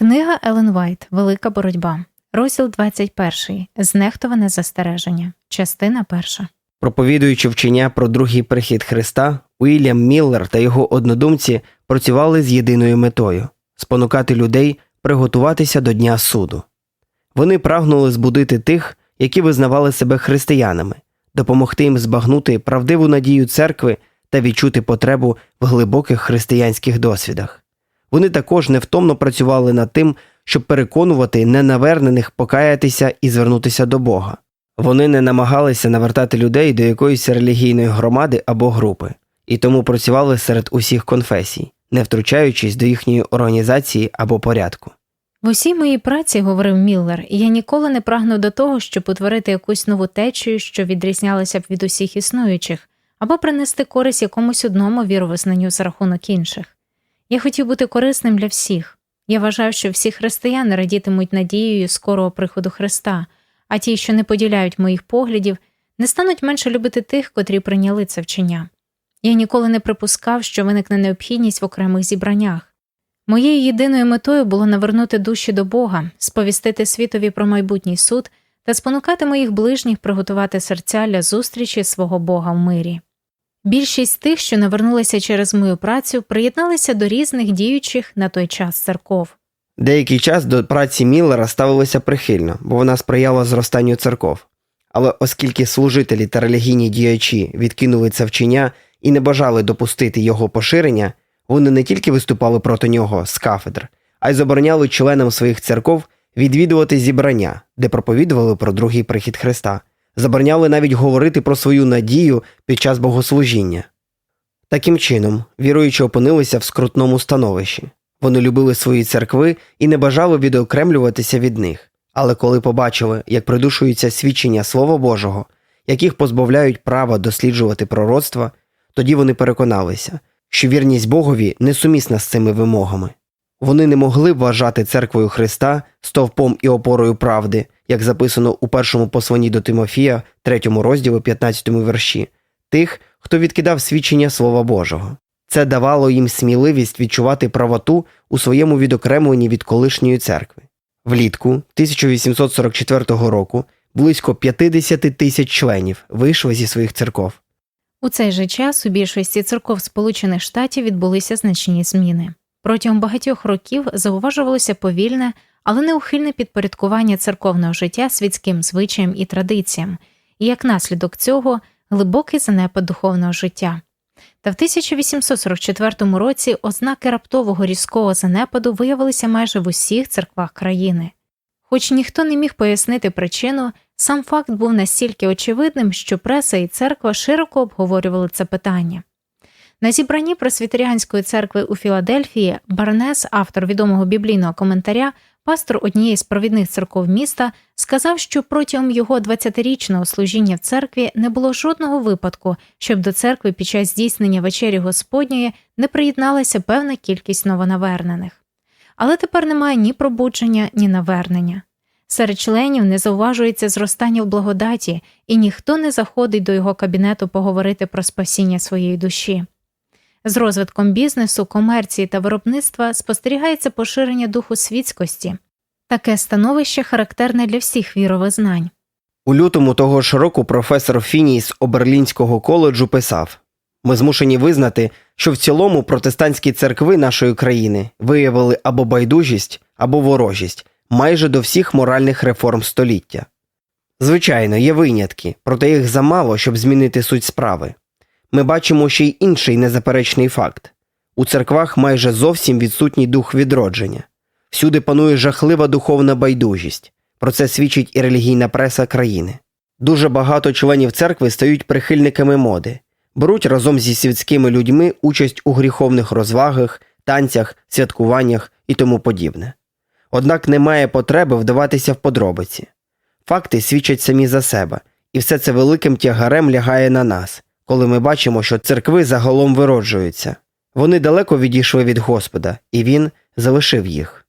Книга Елен Вайт Велика боротьба. Розділ 21. Знехтоване застереження. Частина перша. Проповідуючи вчення про другий прихід Христа, Уільям Міллер та його однодумці працювали з єдиною метою спонукати людей приготуватися до Дня суду. Вони прагнули збудити тих, які визнавали себе християнами, допомогти їм збагнути правдиву надію церкви та відчути потребу в глибоких християнських досвідах. Вони також невтомно працювали над тим, щоб переконувати ненавернених покаятися і звернутися до Бога. Вони не намагалися навертати людей до якоїсь релігійної громади або групи, і тому працювали серед усіх конфесій, не втручаючись до їхньої організації або порядку. В усій моїй праці, говорив Міллер, я ніколи не прагнув до того, щоб утворити якусь нову течію, що відрізнялася б від усіх існуючих, або принести користь якомусь одному віровизнанню за рахунок інших. Я хотів бути корисним для всіх. Я вважав, що всі християни радітимуть надією скорого приходу Христа, а ті, що не поділяють моїх поглядів, не стануть менше любити тих, котрі прийняли це вчення. Я ніколи не припускав, що виникне необхідність в окремих зібраннях. Моєю єдиною метою було навернути душі до Бога, сповістити світові про майбутній суд та спонукати моїх ближніх приготувати серця для зустрічі свого Бога в мирі. Більшість тих, що навернулися через мою працю, приєдналися до різних діючих на той час церков. Деякий час до праці Міллера ставилося прихильно, бо вона сприяла зростанню церков. Але оскільки служителі та релігійні діячі відкинули це вчення і не бажали допустити його поширення, вони не тільки виступали проти нього з кафедр, а й забороняли членам своїх церков відвідувати зібрання, де проповідували про другий прихід Христа, забороняли навіть говорити про свою надію під час богослужіння. Таким чином, віруючі опинилися в скрутному становищі. Вони любили свої церкви і не бажали відокремлюватися від них. Але коли побачили, як придушується свідчення Слова Божого, яких позбавляють права досліджувати пророцтва, тоді вони переконалися, що вірність Богові несумісна з цими вимогами. Вони не могли вважати церквою Христа стовпом і опорою правди, як записано у першому посланні до Тимофія, 3 розділі 15 вірші, тих, хто відкидав свідчення Слова Божого. Це давало їм сміливість відчувати правоту у своєму відокремленні від колишньої церкви. Влітку 1844 року близько 50 тисяч членів вийшли зі своїх церков. У цей же час у більшості церков Сполучених Штатів відбулися значні зміни. Протягом багатьох років зауважувалося повільне, але неухильне підпорядкування церковного життя світським звичаям і традиціям, і як наслідок цього глибокий занепад духовного життя. Та в 1844 році ознаки раптового різкого занепаду виявилися майже в усіх церквах країни. Хоч ніхто не міг пояснити причину, сам факт був настільки очевидним, що преса і церква широко обговорювали це питання. На зібранні просвітеріанської церкви у Філадельфії Барнес, автор відомого біблійного коментаря, пастор однієї з провідних церков міста, сказав, що протягом його 20-річного служіння в церкві не було жодного випадку, щоб до церкви під час здійснення вечері Господньої не приєдналася певна кількість новонавернених. Але тепер немає ні пробудження, ні навернення. Серед членів не зауважується зростання в благодаті, і ніхто не заходить до його кабінету поговорити про спасіння своєї душі. З розвитком бізнесу, комерції та виробництва спостерігається поширення духу світськості. Таке становище характерне для всіх віровизнань. У лютому того ж року професор Фіній з Оберлінського коледжу писав Ми змушені визнати, що в цілому протестантські церкви нашої країни виявили або байдужість, або ворожість майже до всіх моральних реформ століття. Звичайно, є винятки, проте їх замало, щоб змінити суть справи. Ми бачимо ще й інший незаперечний факт у церквах майже зовсім відсутній дух відродження, всюди панує жахлива духовна байдужість. Про це свідчить і релігійна преса країни. Дуже багато членів церкви стають прихильниками моди, беруть разом зі світськими людьми участь у гріховних розвагах, танцях, святкуваннях і тому подібне. Однак немає потреби вдаватися в подробиці. Факти свідчать самі за себе, і все це великим тягарем лягає на нас, коли ми бачимо, що церкви загалом вироджуються. Вони далеко відійшли від Господа, і він залишив їх.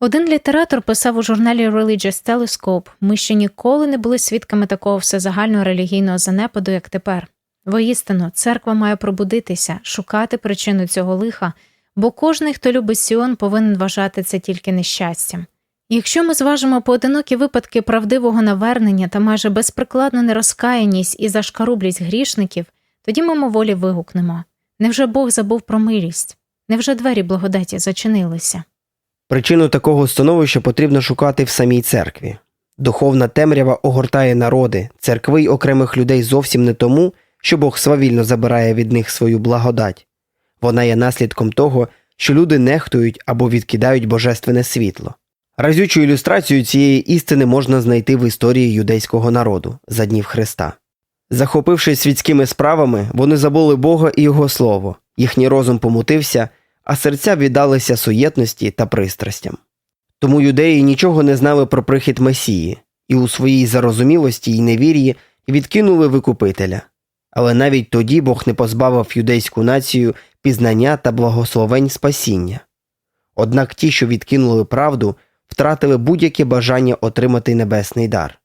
Один літератор писав у журналі Religious Telescope ми ще ніколи не були свідками такого всезагального релігійного занепаду, як тепер. Воістину, церква має пробудитися, шукати причину цього лиха, бо кожний, хто любить Сіон, повинен вважати це тільки нещастям. Якщо ми зважимо поодинокі випадки правдивого навернення та майже безприкладну нерозкаяність і зашкарублість грішників, тоді мимоволі вигукнемо невже Бог забув про милість? Невже двері благодаті зачинилися? Причину такого становища потрібно шукати в самій церкві. Духовна темрява огортає народи, церкви й окремих людей зовсім не тому, що Бог свавільно забирає від них свою благодать. Вона є наслідком того, що люди нехтують або відкидають божественне світло. Разючу ілюстрацію цієї істини можна знайти в історії юдейського народу за днів Христа. Захопившись світськими справами, вони забули Бога і Його Слово, їхній розум помутився, а серця віддалися суєтності та пристрастям. Тому юдеї нічого не знали про прихід Месії, і у своїй зарозумілості й невір'ї відкинули викупителя. Але навіть тоді Бог не позбавив юдейську націю пізнання та благословень спасіння. Однак ті, що відкинули правду, втратили будь-яке бажання отримати небесний дар.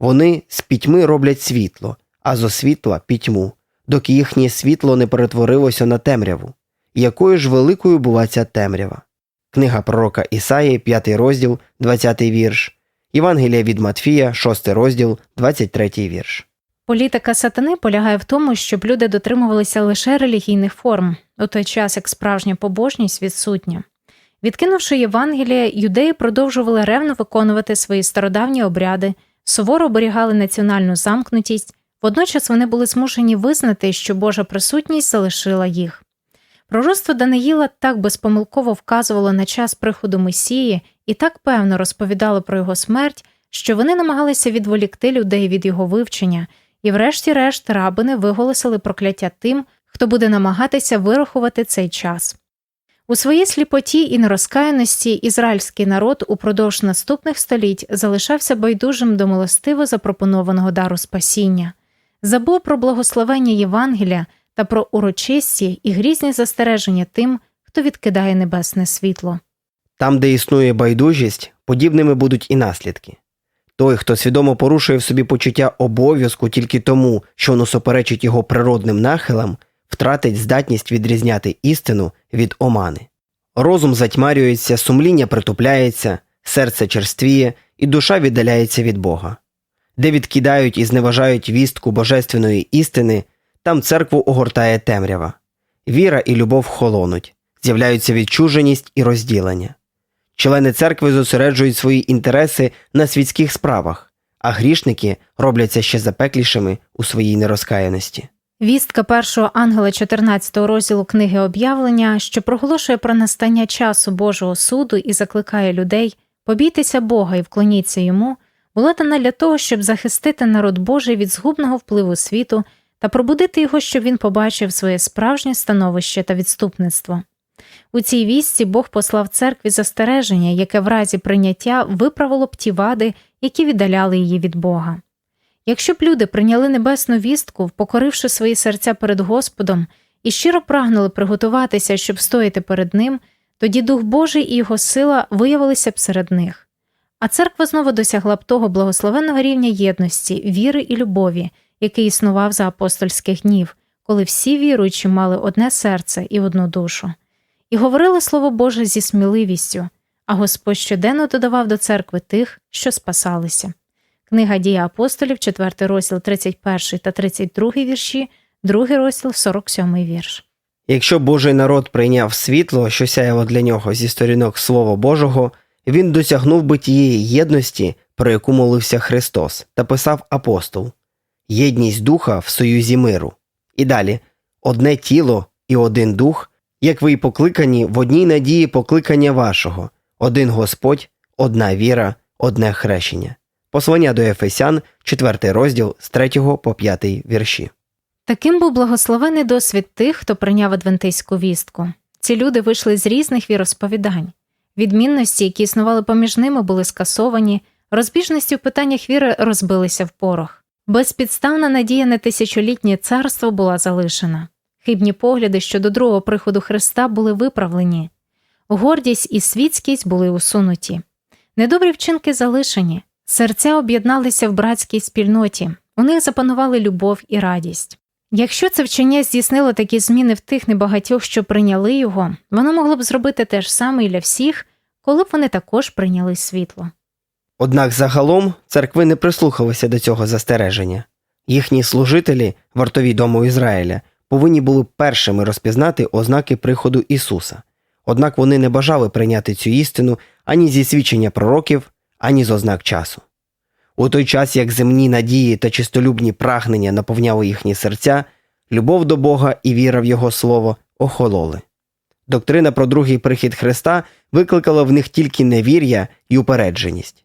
Вони з пітьми роблять світло, а зо світла пітьму, доки їхнє світло не перетворилося на темряву. Якою ж великою була ця темрява? Книга пророка Ісаї, 5 розділ, 20 вірш, Євангелія від Матфія, 6 розділ, 23 вірш. Політика сатани полягає в тому, щоб люди дотримувалися лише релігійних форм, у той час як справжня побожність відсутня. Відкинувши Євангелія, юдеї продовжували ревно виконувати свої стародавні обряди, суворо оберігали національну замкнутість, водночас вони були змушені визнати, що Божа присутність залишила їх. Пророцтво Даниїла так безпомилково вказувало на час приходу Месії і так певно розповідало про його смерть, що вони намагалися відволікти людей від його вивчення, і, врешті-решт, рабини виголосили прокляття тим, хто буде намагатися вирахувати цей час. У своїй сліпоті і нерозкаяності ізраїльський народ упродовж наступних століть залишався байдужим до милостиво запропонованого дару спасіння, забув про благословення Євангелія та про урочисті і грізні застереження тим, хто відкидає небесне світло. Там, де існує байдужість, подібними будуть і наслідки. Той, хто свідомо порушує в собі почуття обов'язку тільки тому, що воно суперечить його природним нахилам, втратить здатність відрізняти істину від омани. Розум затьмарюється, сумління притупляється, серце черствіє і душа віддаляється від Бога. Де відкидають і зневажають вістку божественної істини, там церкву огортає темрява. Віра і любов холонуть, з'являються відчуженість і розділення. Члени церкви зосереджують свої інтереси на світських справах, а грішники робляться ще запеклішими у своїй нерозкаяності. Вістка першого ангела 14 розділу книги об'явлення, що проголошує про настання часу Божого суду і закликає людей побійтеся Бога і вклоніться йому, була дана для того, щоб захистити народ Божий від згубного впливу світу та пробудити його, щоб він побачив своє справжнє становище та відступництво. У цій вісті Бог послав церкві застереження, яке в разі прийняття виправило б ті вади, які віддаляли її від Бога. Якщо б люди прийняли небесну вістку, впокоривши свої серця перед Господом і щиро прагнули приготуватися, щоб стояти перед ним, тоді Дух Божий і його сила виявилися б серед них. А церква знову досягла б того благословенного рівня єдності, віри і любові, який існував за апостольських днів, коли всі віруючі мали одне серце і одну душу. І говорили Слово Боже зі сміливістю, а Господь щоденно додавав до церкви тих, що спасалися. Книга дії апостолів, 4 розділ 31 та 32 вірші, 2 розділ 47 вірш. Якщо Божий народ прийняв світло, що сяяло для нього зі сторінок Слова Божого, він досягнув би тієї єдності, про яку молився Христос, та писав апостол єдність духа в союзі миру. І далі одне тіло і один дух, як ви й покликані в одній надії покликання вашого, один Господь, одна віра, одне хрещення. Послання до Ефесян, 4 розділ з 3 по 5 вірші. Таким був благословений досвід тих, хто прийняв адвентистську вістку. Ці люди вийшли з різних віросповідань. Відмінності, які існували поміж ними, були скасовані, розбіжності в питаннях віри розбилися в порох. Безпідставна надія на тисячолітнє царство була залишена. Хибні погляди щодо другого приходу Христа були виправлені, гордість і світськість були усунуті. Недобрі вчинки залишені, серця об'єдналися в братській спільноті, у них запанували любов і радість. Якщо це вчення здійснило такі зміни в тих небагатьох, що прийняли його, воно могло б зробити те ж саме і для всіх, коли б вони також прийняли світло. Однак загалом церкви не прислухалися до цього застереження. Їхні служителі, вартові дому Ізраїля, повинні були першими розпізнати ознаки приходу Ісуса. Однак вони не бажали прийняти цю істину ані зі свідчення пророків, ані з ознак часу. У той час, як земні надії та чистолюбні прагнення наповняли їхні серця, любов до Бога і віра в Його Слово охололи. Доктрина про другий прихід Христа викликала в них тільки невір'я і упередженість.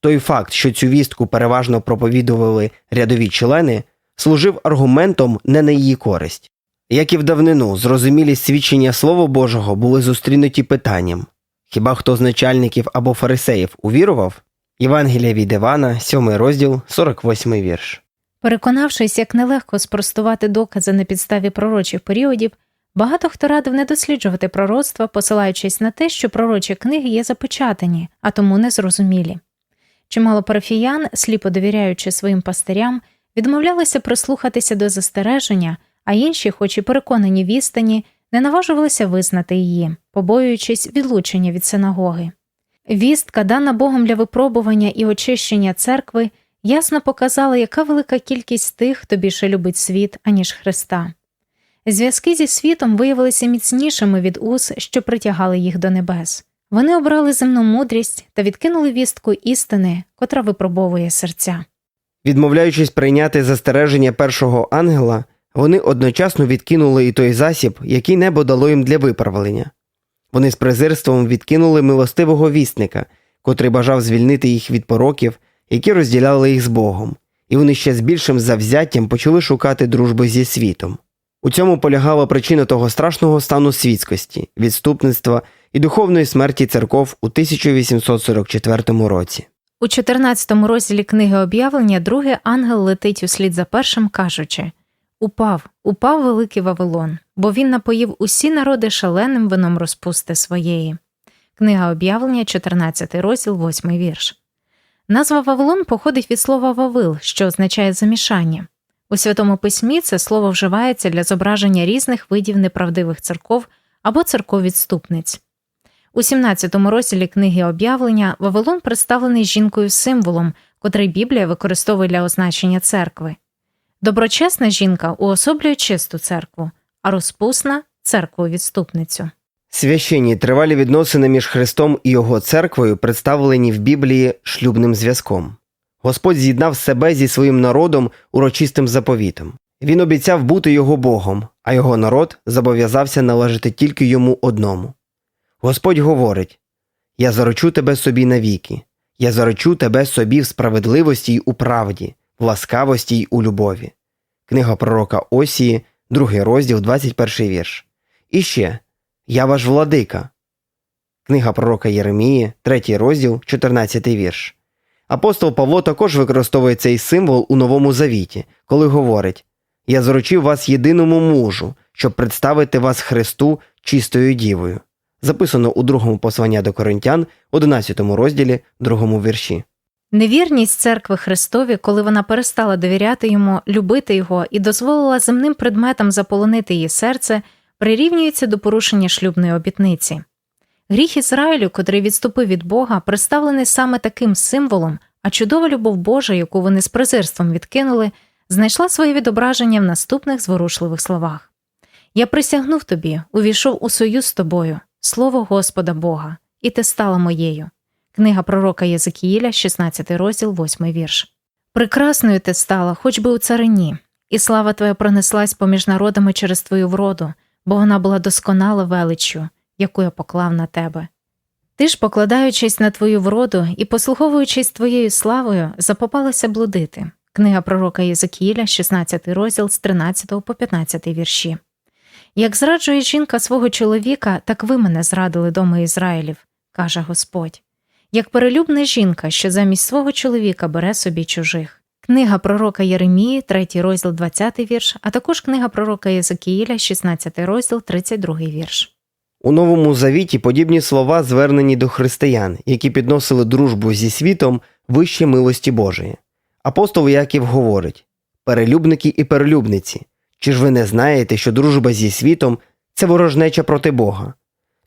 Той факт, що цю вістку переважно проповідували рядові члени, служив аргументом не на її користь. Як і в давнину, зрозумілі свідчення Слова Божого були зустрінуті питанням хіба хто з начальників або фарисеїв увірував? Євангелія від Івана, 7 розділ, 48 вірш. Переконавшись, як нелегко спростувати докази на підставі пророчих періодів, багато хто радив не досліджувати пророцтва, посилаючись на те, що пророчі книги є запечатані, а тому незрозумілі. Чимало парафіян, сліпо довіряючи своїм пастирям, відмовлялися прислухатися до застереження, а інші, хоч і переконані відстані, не наважувалися визнати її, побоюючись відлучення від синагоги. Вістка, дана Богом для випробування і очищення церкви, ясно показала, яка велика кількість тих, хто більше любить світ, аніж Христа. Зв'язки зі світом виявилися міцнішими від уз, що притягали їх до небес. Вони обрали земну мудрість та відкинули вістку істини, котра випробовує серця. Відмовляючись прийняти застереження першого ангела, вони одночасно відкинули і той засіб, який небо дало їм для виправлення. Вони з презирством відкинули милостивого вісника, котрий бажав звільнити їх від пороків, які розділяли їх з Богом, і вони ще з більшим завзяттям почали шукати дружби зі світом. У цьому полягала причина того страшного стану світськості, відступництва і духовної смерті церков у 1844 році. У 14 розділі книги об'явлення другий ангел летить услід за першим, кажучи Упав, упав великий Вавилон, бо він напоїв усі народи шаленим вином розпусти своєї. Книга об'явлення, 14 розділ, 8 вірш. Назва Вавилон походить від слова Вавил, що означає замішання. У Святому Письмі це слово вживається для зображення різних видів неправдивих церков або церков відступниць. У 17 розділі книги об'явлення Вавилон представлений жінкою символом, котрий Біблія використовує для означення церкви. Доброчесна жінка уособлює чисту церкву, а розпусна церкву відступницю. Священні тривалі відносини між Христом і його церквою представлені в Біблії шлюбним зв'язком. Господь з'єднав себе зі своїм народом урочистим заповітом. Він обіцяв бути його Богом, а його народ зобов'язався належати тільки йому одному. Господь говорить Я заручу тебе собі навіки, я заручу тебе собі в справедливості й у правді, в ласкавості й у любові. Книга пророка Осії, 2 розділ, 21 вірш. І ще Я ваш владика. Книга пророка Єремії, 3 розділ, 14 вірш. Апостол Павло також використовує цей символ у Новому Завіті, коли говорить Я заручив вас єдиному мужу, щоб представити вас Христу чистою дівою. Записано у другому послання до Коринтян, 11 розділі, 2 вірші. Невірність церкви Христові, коли вона перестала довіряти йому, любити його і дозволила земним предметам заполонити її серце, прирівнюється до порушення шлюбної обітниці. Гріх Ізраїлю, котрий відступив від Бога, представлений саме таким символом, а чудова любов Божа, яку вони з презирством відкинули, знайшла своє відображення в наступних зворушливих словах Я присягнув тобі, увійшов у союз з тобою, слово Господа Бога, і ти стала моєю. Книга пророка Єзекіїля, 16 розділ, 8 вірш. Прекрасною ти стала, хоч би у царині, і слава твоя пронеслась поміж народами через твою вроду, бо вона була досконала величчю, яку я поклав на тебе. Ти ж, покладаючись на твою вроду і послуховуючись твоєю славою, запопалася блудити. Книга пророка Єзекіїля, 16 розділ з 13 по 15 вірші. Як зраджує жінка свого чоловіка, так ви мене зрадили доми Ізраїлів, каже Господь. Як перелюбна жінка, що замість свого чоловіка бере собі чужих. Книга пророка Єремії, 3 розділ 20 вірш, а також книга пророка Єзекіїля, 16 розділ 32 вірш. У Новому Завіті подібні слова звернені до християн, які підносили дружбу зі світом вище милості Божої. Апостол Яків говорить перелюбники і перелюбниці, Чи ж ви не знаєте, що дружба зі світом це ворожнеча проти Бога?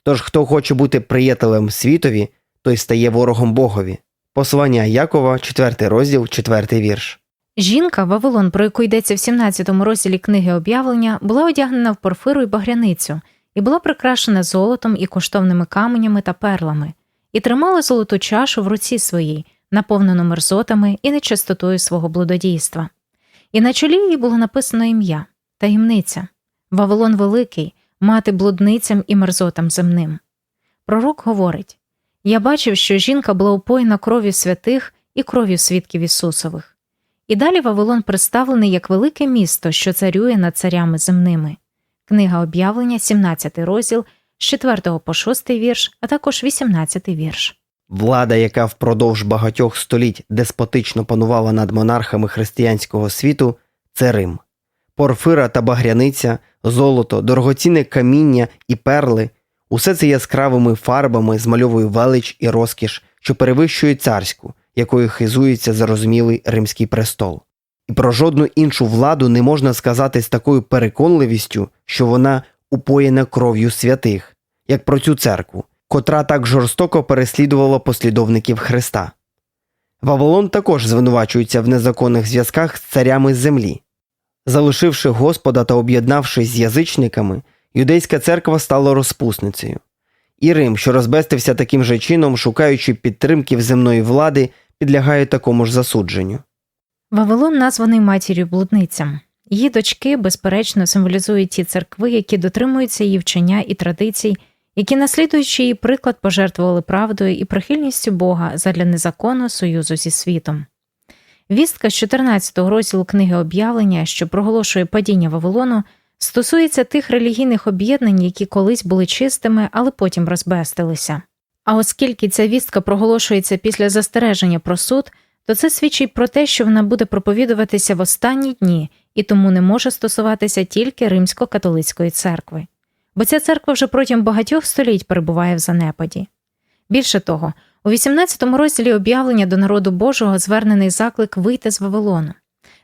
Тож хто хоче бути приятелем світові, той стає ворогом Богові. Послання Якова, 4 розділ, 4 вірш. Жінка Вавилон, про яку йдеться в 17 розділі книги об'явлення, була одягнена в порфиру і багряницю і була прикрашена золотом і коштовними каменями та перлами, і тримала золоту чашу в руці своїй, наповнену мерзотами і нечистотою свого блудодійства. І на чолі її було написано ім'я таємниця Вавилон Великий, мати блудницям і мерзотам земним. Пророк говорить Я бачив, що жінка була упоєна кров'ю святих і кров'ю свідків Ісусових. І далі Вавилон представлений як велике місто, що царює над царями земними. Книга об'явлення, 17 розділ, з 4 по 6 вірш, а також 18 вірш. Влада, яка впродовж багатьох століть деспотично панувала над монархами християнського світу, це Рим. Порфира та багряниця, золото, дорогоцінне каміння і перли усе це яскравими фарбами змальовує велич і розкіш, що перевищує царську, якою хизується зарозумілий римський престол. І про жодну іншу владу не можна сказати з такою переконливістю, що вона упоєна кров'ю святих, як про цю церкву, котра так жорстоко переслідувала послідовників Христа. Вавилон також звинувачується в незаконних зв'язках з царями землі. Залишивши Господа та об'єднавшись з язичниками, юдейська церква стала розпусницею. І Рим, що розбестився таким же чином, шукаючи підтримки в земної влади, підлягає такому ж засудженню. Вавилон названий матір'ю блудницям. Її дочки, безперечно, символізують ті церкви, які дотримуються її вчення і традицій, які, наслідуючи її приклад, пожертвували правдою і прихильністю Бога задля незаконного союзу зі світом. Вістка з 14 розділу книги об'явлення, що проголошує падіння Вавилону, стосується тих релігійних об'єднань, які колись були чистими, але потім розбестилися. А оскільки ця вістка проголошується після застереження про суд, то це свідчить про те, що вона буде проповідуватися в останні дні і тому не може стосуватися тільки римсько-католицької церкви. Бо ця церква вже протягом багатьох століть перебуває в занепаді. Більше того, у 18 розділі об'явлення до народу Божого звернений заклик вийти з Вавилону.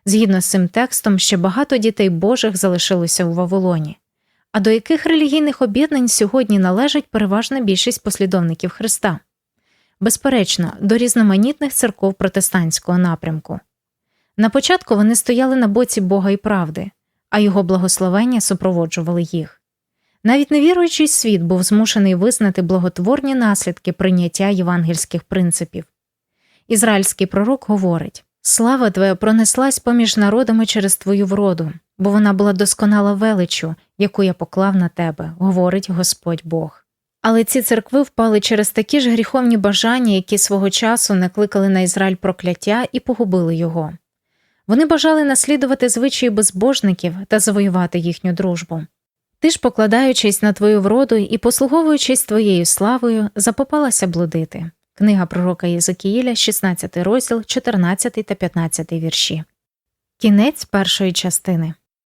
Згідно з цим текстом, ще багато дітей Божих залишилося у Вавилоні. А до яких релігійних об'єднань сьогодні належить переважна більшість послідовників Христа? Безперечно, до різноманітних церков протестантського напрямку. На початку вони стояли на боці Бога і правди, а його благословення супроводжували їх. Навіть невіруючий світ був змушений визнати благотворні наслідки прийняття євангельських принципів. Ізраїльський пророк говорить Слава Твоя пронеслась поміж народами через Твою вроду, бо вона була досконала величу, яку я поклав на тебе, говорить Господь Бог. Але ці церкви впали через такі ж гріховні бажання, які свого часу накликали на Ізраїль прокляття і погубили його. Вони бажали наслідувати звичаї безбожників та завоювати їхню дружбу. Ти ж, покладаючись на твою вроду і послуговуючись твоєю славою, запопалася блудити. Книга пророка Єзекіїля, 16 розділ, 14 та 15 вірші. Кінець першої частини.